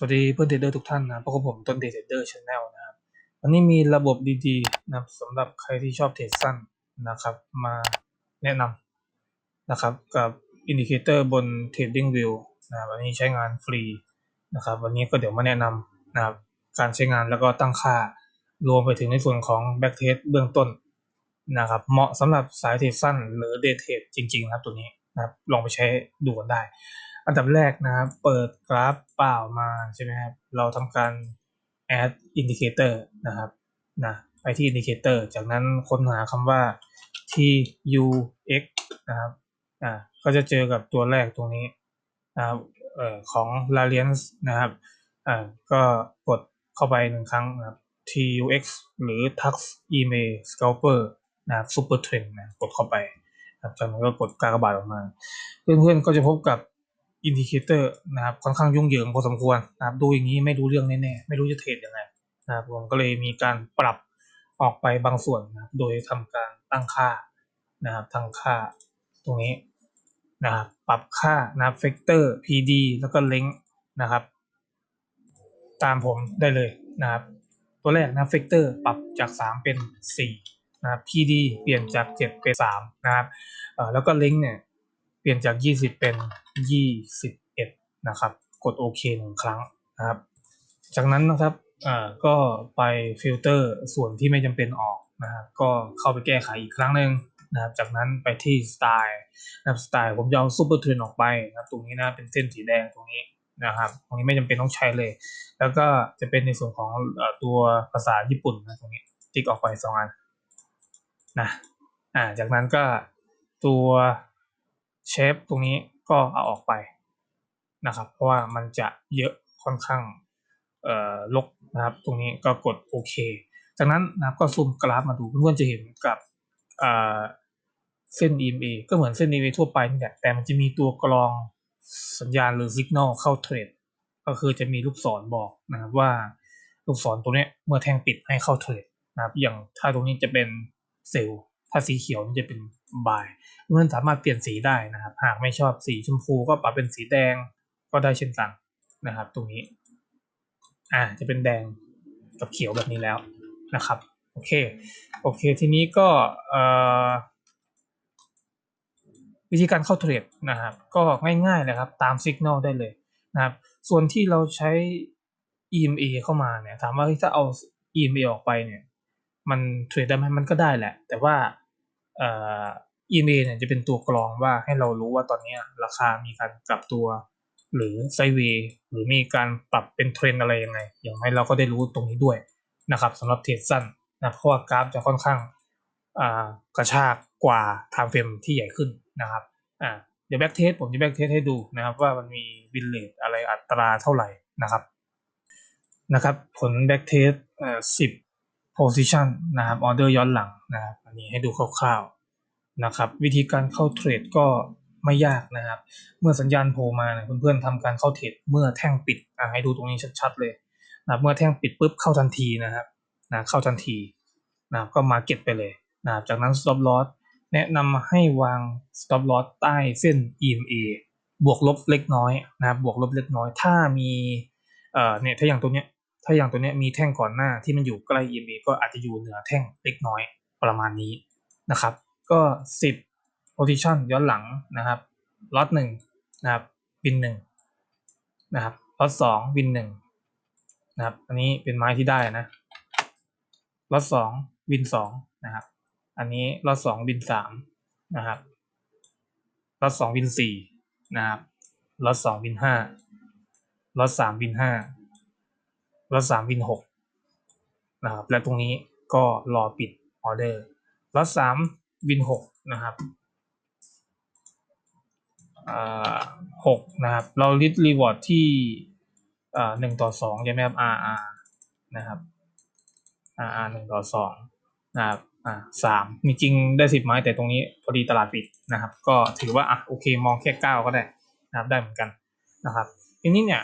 สวัสดีเพื่อนเทรดเดอร์ทุกท่านนะพบกับผมต้นเทรดเดอร์ชาแนลนะครับวันนี้มีระบบดีๆนะครับสำหรับใครที่ชอบเทรดสั้นนะครับ มาแนะนำนะครับกับอินดิเคเตอร์บน Trading View นะครับวันนี้ใช้งานฟรีนะครับ วันนี้ก็เดี๋ยวมาแนะนำนะครับการใช้งานแล้วก็ตั้งค่า รวมไปถึงในส่วนของ Back t e s t เบื้องต้นนะครับ เหมาะสำหรับสายเทรดสั้นหรือเดย์เทรดจริงๆนะครับตัวนี้นะครับลองไปใช้ดูกันได้ อันดับแรกนะครับ เปิดกราฟเปล่ามาใช่ไหมครับ เราทำการ add indicator นะครับนะไปที่ indicator จากนั้นค้นหาคำว่า tux นะครับอ่าก็จะเจอกับตัวแรกตรงนี้นะครับเอ่อของ Lariance นะครับอ่าก็กดเข้าไปหนึ่งครั้งนะครับ tux หรือ tux email scalper นะครับ super trend นะกดเข้าไปครับจากนั้นก็กดกากบาทออกมา เพื่อนๆก็จะพบกับ อินดิเคเตอร์นะครับค่อนข้างยุ่งเหยิงพอสมควรนะครับดูอย่างนี้ไม่รู้เรื่องแน่ๆไม่รู้จะเทรดยังไงนะครับผมก็เลยมีการปรับออกไปบางส่วนนะครับโดยทำการตั้งค่านะครับตั้งค่าตรงนี้นะครับปรับค่านะครับเฟกเตอร์ PD แล้วก็เล้งนะครับ ตามผมได้เลยนะครับ ตัวแรกนะเฟกเตอร์ปรับจาก 3 เป็น 4 นะครับ PD เปลี่ยนจาก 7 เป็น 3 นะครับแล้วก็เล้งเนี่ยเปลี่ยนจาก 20 เป็น 21 นะครับ กดโอเคหนึ่งครั้งนะครับ จากนั้นนะครับก็ไปฟิลเตอร์ส่วนที่ไม่จำเป็นออกนะครับ ก็เข้าไปแก้ไขอีกครั้งหนึ่งนะครับ จากนั้นไปที่สไตล์นะครับสไตล์ผมจะเอาซูเปอร์เทรนออกไปนะครับ ตรงนี้นะเป็นเส้นสีแดงตรงนี้นะครับ ตรงนี้ไม่จำเป็นต้องใช้เลย แล้วก็จะเป็นในส่วนของตัวภาษาญี่ปุ่นนะตรงนี้ ติ๊กออกไปสองอันนะ อ่า จากนั้นก็ตัวเชฟตรงนี้ ก็เอาออกไปนะครับ เพราะว่ามันจะเยอะค่อนข้างเอ่อลกนะครับ ตรงนี้ก็กดโอเค จากนั้นนะครับก็ซูมกราฟมาดูเพื่อนๆจะเห็นกับอ่าเส้น EMA ก็เหมือนเส้น EMA ทั่วไปนี่แหละแต่มันจะมีตัวกรองสัญญาณหรือสัญญาณเข้าเทรดก็คือจะมีลูกศรบอกนะครับว่าลูกศรตัวนี้เมื่อแท่งปิดให้เข้าเทรดนะครับ อย่างถ้าตรงนี้จะเป็นเซลล์ถ้าสีเขียวนี่จะเป็น บายเพื่อนสามารถเปลี่ยนสีได้นะครับ หากไม่ชอบสีชมพูก็ปรับเป็นสีแดงก็ได้เช่นกันนะครับ ตรงนี้ อ่าจะเป็นแดงกับเขียวแบบนี้แล้วนะครับ โอเค โอเค ทีนี้ก็เอ่อวิธีการเข้าเทรดนะครับ ก็ง่ายๆเลยครับ ตามสัญญาณได้เลยนะครับ ส่วนที่เราใช้ EMA เข้ามาเนี่ย ถามว่าถ้าเอา EMA ออกไปเนี่ย มันเทรดได้ไหมมันก็ได้แหละ แต่ว่า อ่อ EMA เนี่ยจะเป็นตัวกรองว่าให้เรารู้ว่าตอนนี้ราคามีการกลับตัว หรือไซเวย์หรือมีการปรับเป็นเทรนอะไรยังไง อย่างไรเราก็ได้รู้ตรงนี้ด้วยนะครับสำหรับเทรดสั้นนะเพราะว่ากราฟจะค่อนข้างอ่ากระชากกว่าไทม์เฟรมที่ใหญ่ขึ้นนะครับอ่าเดี๋ยวแบ็กเทสผมจะแบ็กเทสให้ดูนะครับว่ามันมีวินเลทอะไรอัตราเท่าไหร่นะครับนะครับ ผลแบ็กเทสอ่อสิบ position นะครับออเดอร์ย้อนหลังนะครับอันนี้ให้ดูคร่าวๆนะครับวิธีการเข้าเทรดก็ไม่ยากนะครับ เมื่อสัญญาณโผล่มาเนี่ยเพื่อนๆทำการเข้าเทรดเมื่อแท่งปิดอะให้ดูตรงนี้ชัดๆเลยนะเมื่อแท่งปิดปุ๊บเข้าทันทีนะครับนะเข้าทันทีนะก็มาเก็ตไปเลยนะครับจากนั้น stop loss แนะนำให้วาง stop loss ใต้เส้น EMA บวกลบเล็กน้อยนะครับบวกลบเล็กน้อย ถ้ามีเอ่อเนี่ยถ้าอย่างตัวเนี้ย ถ้าอย่างตัวนี้มีแท่งก่อนหน้าที่มันอยู่ใกล้ EMA ก็อาจจะอยู่เหนือแท่งเล็กน้อยประมาณนี้นะครับ ก็10 position ย้อนหลังนะครับล็อตหนึ่งนะครับวินหนึ่งนะครับล็อตสองวินหนึ่งนะครับ อันนี้เป็นไม้ที่ได้นะล็อตสองวินสองนะครับ อันนี้ล็อตสองวินสามนะครับล็อตสองวินสี่นะครับล็อตสองวินห้าล็อตสามวินห้า ล็อตสามวินหกนะครับ และตรงนี้ก็รอปิดออเดอร์ล็อตสามวินหกนะครับหกนะครับ เราลิดรีวอร์ดที่หนึ่งต่อสองใช่ไหมครับ RR นะครับ RR หนึ่งต่อสองนะครับอ่าสามจริงได้สิบไม้แต่ตรงนี้พอดีตลาดปิดนะครับ ก็ถือว่าอะโอเคมองแค่เก้าก็ได้นะครับได้เหมือนกันนะครับทีนี้เนี่ย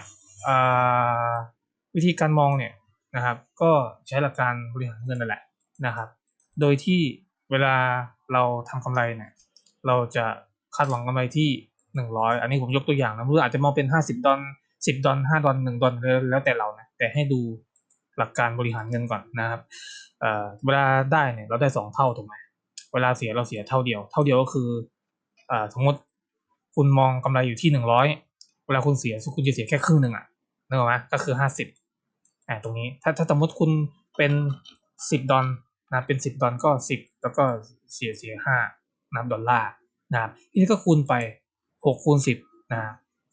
วิธีการมองเนี่ยนะครับ ก็ใช้หลักการบริหารเงินนั่นแหละนะครับ โดยที่เวลาเราทำกำไรเนี่ยเราจะคาดหวังกำไรที่หนึ่งร้อยอันนี้ผมยกตัวอย่างนะเพื่ออาจจะมองเป็นห้าสิบดอลสิบดอลห้าดอลหนึ่งดอลแล้วแต่เรานะแต่ให้ดูหลักการบริหารเงินก่อนนะครับเเวลาได้เนี่ยเราได้สองเท่าถูกไหมเวลาเสียเราเสียเท่าเดียว เท่าเดียวก็คืออสมมติคุณมองกำไรอยู่ที่หนึ่งร้อยเวลาคุณเสียคุณจะเสียแค่ครึ่งหนึ่งอะนึกออกไหมก็คือห้าสิบ อ่าตรงนี้ถ้าถ้าสมมติคุณเป็นสิบดอลนะเป็นสิบดอลก็สิบแล้วก็เสียเสียห้านะดอลลาร์นะครับทีนี้ก็คูณไปหกคูณสิบนะ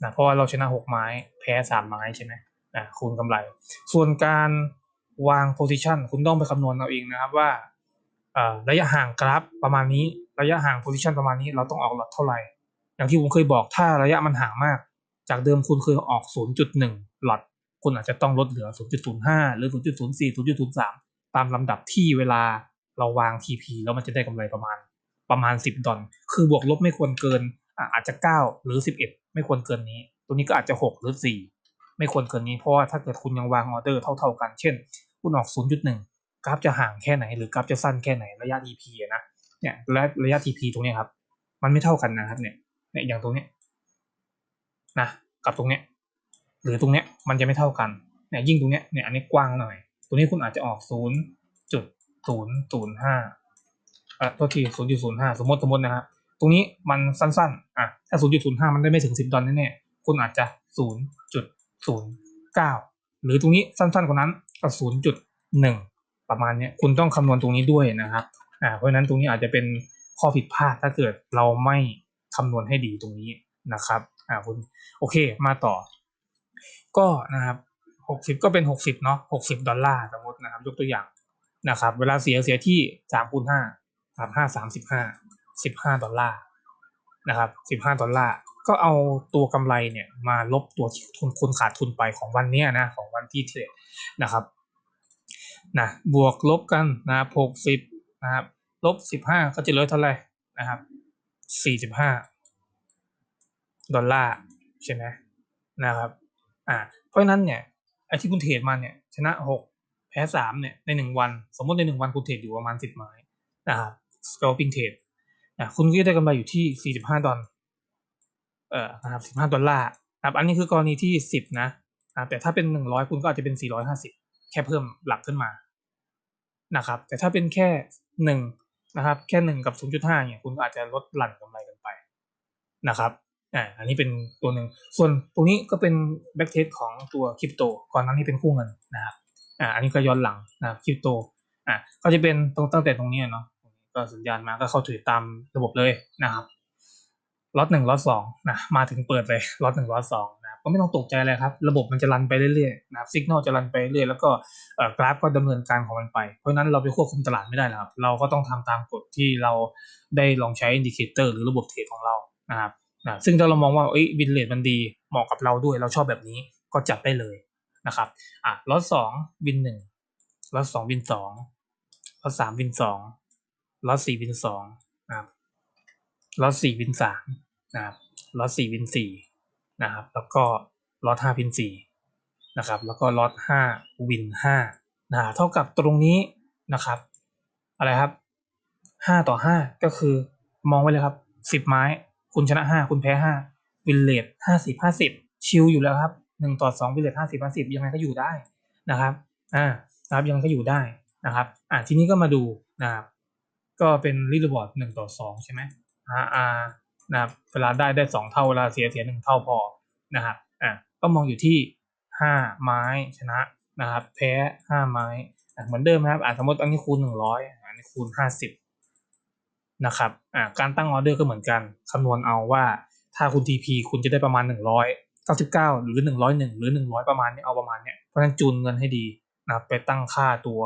นะเพราะว่าเราชนะหกไม้แพ้สามไม้ใช่ไหมนะคูณกำไร ส่วนการวาง position คุณต้องไปคำนวณเอาเองนะครับว่าเอ่อระยะห่างกราฟประมาณนี้ระยะห่าง position ประมาณนี้เราต้องออกหลอดเท่าไหร่ อย่างที่ผมเคยบอกถ้าระยะมันห่างมาก จากเดิมคุณเคยออก 0.1หลอด คุณอาจจะต้องลดเหลือ 0.05 หรือ 0.04 0.03 ตามลำดับที่เวลาเราวาง TP แล้วมันจะได้กำไรประมาณประมาณ 10 ดอลคือบวกลบไม่ควรเกินอาจจะ 9 หรือ 11 ไม่ควรเกินนี้ ตัวนี้ก็อาจจะ 6 หรือ 4 ไม่ควรเกินนี้เพราะว่าถ้าเกิดคุณยังวางออเดอร์เท่า ๆกัน เช่น คุณออก 0.1 กราฟจะห่างแค่ไหน หรือกราฟจะสั้นแค่ไหนระยะ TP อะนะเนี่ยและระยะ TP ตรงนี้ครับ มันไม่เท่ากันนะครับเนี่ยเนี่ยอย่างตรงนี้นะกับตรงเนี้ย หรือตรงเนี้ยมันจะไม่เท่ากันเนี่ยยิ่งตรงเนี้ยเนี่ยอันนี้กว้างหน่อยตรงนี้คุณอาจจะออกศูนย์จุดศูนย์ศูนย์ห้าอะตัวทีศูนย์จุดศูนย์ห้าสมมติสมมตินะครับตรงนี้มันสั้นๆอะถ้าศูนย์จุดศูนย์ห้ามันได้ไม่ถึงสิบดอลแน่ๆคุณอาจจะศูนย์จุดศูนย์เก้าหรือตรงนี้สั้นๆกว่านั้นก็ศูนย์จุดหนึ่งประมาณเนี้ยคุณต้องคำนวณตรงนี้ด้วยนะครับอ่าเพราะฉะนั้นตรงนี้อาจจะเป็นข้อผิดพลาดถ้าเกิดเราไม่คำนวณให้ดีตรงนี้นะครับอ่าคุณโอเคมาต่อ ก็นะครับหกสิบก็เป็นหกสิบเนาะหกสิบดอลลาร์สมมตินะครับยกตัวอย่างนะครับ เวลาเสียเสียที่สามคูณห้าสามห้าสามสิบห้าสิบห้าดอลลาร์นะครับสิบห้าดอลลาร์ก็เอาตัวกำไรเนี่ยมาลบตัวทุนคุณขาดทุนไปของวันเนี้ยนะของวันที่เทรดนะครับนะบวกลบกันนะครับหกสิบนะครับลบสิบห้าก็จะเหลือเท่าไหร่นะครับสี่สิบห้าดอลลาร์ใช่ไหมนะครับ อ่า เพราะนั้นเนี่ยไอ้ที่คุณเทรดมาเนี่ย ชนะหกแพ้สามเนี่ยในหนึ่งวัน สมมติในหนึ่งวันคุณเทรดอยู่ประมาณสิบไม้นะครับ scalping trade นะคุณก็ได้กำไรอยู่ที่สี่สิบห้าดอลเอ่อนะครับสิบห้าดอลลาร์นะครับอันนี้คือกรณีที่สิบนะนะแต่ถ้าเป็นหนึ่งร้อยคุณก็อาจจะเป็นสี่ร้อยห้าสิบแค่เพิ่มหลักขึ้นมานะครับ แต่ถ้าเป็นแค่หนึ่งนะครับ แค่หนึ่งกับศูนย์จุดห้าเนี่ยคุณก็อาจจะลดหลั่นกำไรกันไปนะครับ อ่าอันนี้เป็นตัวหนึ่ง ส่วนตรงนี้ก็เป็นแบ็กเทสของตัวคริปโต ก่อนหนั้นนี่เป็นคู่เงินนะครับอ่าอันนี้ก็ย้อนหลังนะครับคริปโตอ่าก็จะเป็นตรงตั้งแต่ตรงนี้เนาะก็สัญญาณมาก็เข้าถือตามระบบเลยนะครับล็อตหนึ่งล็อตสองนะมาถึงเปิดเลยล็อตหนึ่งล็อตสองนะก็ไม่ต้องตกใจเลยครับ ระบบมันจะรันไปเรื่อยๆนะครับสัญญาณจะรันไปเรื่อยแล้วก็เอ่อกราฟก็ดำเนินการของมันไป เพราะฉะนั้นเราไปควบคุมตลาดไม่ได้แล้วครับ เราก็ต้องทำตามกฎที่เราได้ลองใช้อินดิเคเตอร์หรือระบบเทรดของเรานะครับ นะซึ่งถ้าเรามองว่าเอ้ยวินเลทมันดีเหมาะกับเราด้วยเราชอบแบบนี้ก็จัดได้เลยนะครับอะล็อตสองวินหนึ่งล็อตสองวินสองล็อตสามวินสองล็อตสี่วินสองนะครับล็อตสี่วินสามนะครับล็อตสี่วินสี่นะครับ แล้วก็ล็อตห้าวินสี่นะครับ แล้วก็ล็อตห้าวินห้านะเท่ากับตรงนี้นะครับ อะไรครับห้าต่อห้าก็คือมองไว้เลยครับสิบไม้ คุณชนะห้าคุณแพ้ห้าวินเลทห้าสิบห้าสิบชิลอยู่แล้วครับหนึ่งต่อสองวินเลทห้าสิบห้าสิบยังไงก็อยู่ได้นะครับอ่านะครับยังไงก็อยู่ได้นะครับอ่าทีนี้ก็มาดูนะครับก็เป็นรีดบอร์ดหนึ่งต่อสองใช่ไหมอ่าอ่านะครับเวลาได้ได้สองเท่าเวลาเสียเสียหนึ่งเท่าพอนะครับอ่าก็มองอยู่ที่ห้าไม้ชนะนะครับ แพ้ห้าไม้เหมือนเดิมนะครับอ่าสมมติอันนี้คูณหนึ่งร้อยอันนี้คูณห้าสิบ นะครับอ่าการตั้งออเดอร์ก็เหมือนกันคำนวณเอาว่าถ้าคุณ TP คุณจะได้ประมาณ 199 หรือ 101 หรือ 100 ประมาณนี้เอาประมาณเนี้ยเพราะฉะนั้นจูนเงินให้ดีนะไปตั้งค่าตัว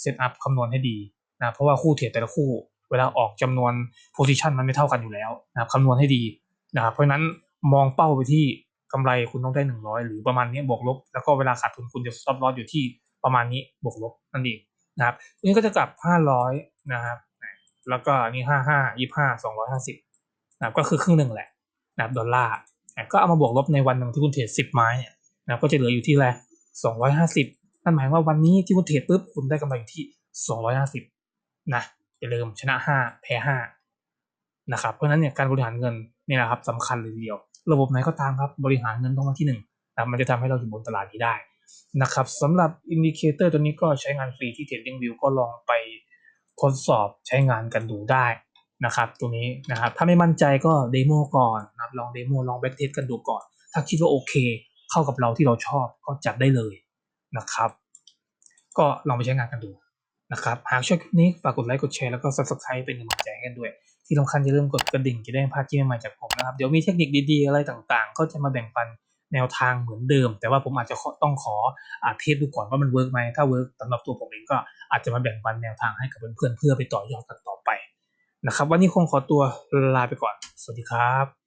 เซตอัพคำนวณให้ดีนะเพราะว่าคู่เทรดแต่ละคู่ เวลาออกจำนวนโพซิชันมันไม่เท่ากันอยู่แล้วนะคำนวณให้ดีนะครับเพราะฉะนั้นมองเป้าไปที่กำไรคุณต้องได้ 100 หรือประมาณนี้บวกลบ แล้วก็เวลาขาดทุนคุณจะซับลอสอยู่ที่ประมาณนี้บวกลบนั่นเองนะครับนี้ก็จะกลับ 500 นะครับ แล้วก็นี่ห้าห้ายี่ห้าสองร้อยห้าสิบนะครับก็คือครึ่งหนึ่งแหละนะครับดอลลาร์ก็เอามาบวกลบในวันหนึ่งที่คุณเทรดสิบไม้เนี่ยนะก็จะเหลืออยู่ที่และสองร้อยห้าสิบนั่นหมายว่าวันนี้ที่คุณเทรดปุ๊บคุณได้กำไรอยู่ที่สองร้อยห้าสิบนะอย่าลืมชนะห้าแพ้ห้านะครับเพราะฉะนั้นเนี่ยการบริหารเงินนี่แหละครับสำคัญเลยทีเดียว ระบบไหนก็ตามครับบริหารเงินต้องมาที่หนึ่งนะมันจะทำให้เราอยู่บนตลาดนี้ได้นะครับสำหรับอินดิเคเตอร์ตัวนี้ก็ใช้งานฟรีที่ TradingView ก็ลองไป ทดสอบใช้งานกันดูได้นะครับตัวนี้นะครับถ้าไม่มั่นใจก็เดโมก่อนนะครับลองเดโมลองแบ็กเทสกันดูก่อน ถ้าคิดว่าโอเค เข้ากับเราที่เราชอบก็จัดได้เลยนะครับ ก็ลองไปใช้งานกันดูนะครับหากชอบคลิปนี้ฝากกดไลค์กดแชร์แล้วก็ subscribe เป็นกำลังใจให้กันด้วย ที่สำคัญอย่าลืมกดกระดิ่งจะได้ไม่พลาดคลิปใหม่ๆจากผมนะครับ เดี๋ยวมีเทคนิคดีๆ อะไรต่างๆ ก็จะมาแบ่งปัน แนวทางเหมือนเดิม แต่ว่าผมอาจจะต้องขออาเทสดูก่อนว่ามันเวิร์กไหมถ้าเวิร์กสำหรับตัวผมเองก็อาจจะมาแบ่งปันแนวทางให้กับเพื่อนๆเพื่อไปต่อยอดกันต่อไปนะครับ วันนี้คงขอตัวลาไปก่อน สวัสดีครับ